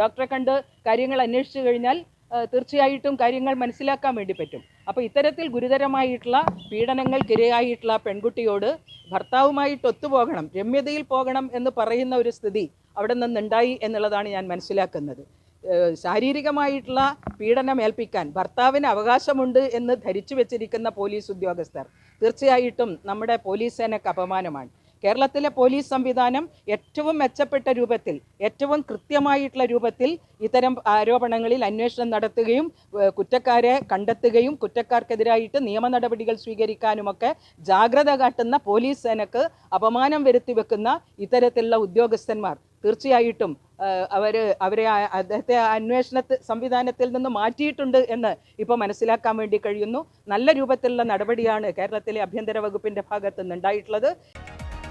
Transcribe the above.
ഡോക്ടറെ കണ്ട് കാര്യങ്ങൾ അന്വേഷിച്ചു കഴിഞ്ഞാൽ തീർച്ചയായിട്ടും കാര്യങ്ങൾ മനസ്സിലാക്കാൻ വേണ്ടി പറ്റും. അപ്പോൾ ഇത്തരത്തിൽ ഗുരുതരമായിട്ടുള്ള പീഡനങ്ങൾക്കിരയായിട്ടുള്ള പെൺകുട്ടിയോട് ഭർത്താവുമായിട്ട് ഒത്തുപോകണം രമ്യതയിൽ പോകണം എന്ന് പറയുന്ന ഒരു സ്ഥിതി അവിടെ നിന്നുണ്ടായി എന്നുള്ളതാണ് ഞാൻ മനസ്സിലാക്കുന്നത്. ശാരീരികമായിട്ടുള്ള പീഡനം ഏൽപ്പിക്കാൻ ഭർത്താവിന് അവകാശമുണ്ട് എന്ന് ധരിച്ചു വെച്ചിരിക്കുന്ന പോലീസ് ഉദ്യോഗസ്ഥർ തീർച്ചയായിട്ടും നമ്മുടെ പോലീസ് സേനക്ക് അപമാനമാണ്. കേരളത്തിലെ പോലീസ് സംവിധാനം ഏറ്റവും മെച്ചപ്പെട്ട രൂപത്തിൽ ഏറ്റവും കൃത്യമായിട്ടുള്ള രൂപത്തിൽ ഇത്തരം ആരോപണങ്ങളിൽ അന്വേഷണം നടത്തുകയും കുറ്റക്കാരെ കണ്ടെത്തുകയും കുറ്റക്കാർക്കെതിരായിട്ട് നിയമ നടപടികൾ സ്വീകരിക്കാനുമൊക്കെ ജാഗ്രത കാട്ടുന്ന പോലീസ് സേനക്ക് അപമാനം വരുത്തി വെക്കുന്ന ഇത്തരത്തിലുള്ള ഉദ്യോഗസ്ഥന്മാർ തീർച്ചയായിട്ടും അവർ അവരെ അദ്ദേഹത്തെ അന്വേഷണ സംവിധാനത്തിൽ നിന്ന് മാറ്റിയിട്ടുണ്ട് എന്ന് ഇപ്പോൾ മനസ്സിലാക്കാൻ വേണ്ടി കഴിയുന്നു. നല്ല രൂപത്തിലുള്ള നടപടിയാണ് കേരളത്തിലെ ആഭ്യന്തര വകുപ്പിന്റെ ഭാഗത്ത് നിന്നുണ്ടായിട്ടുള്ളത്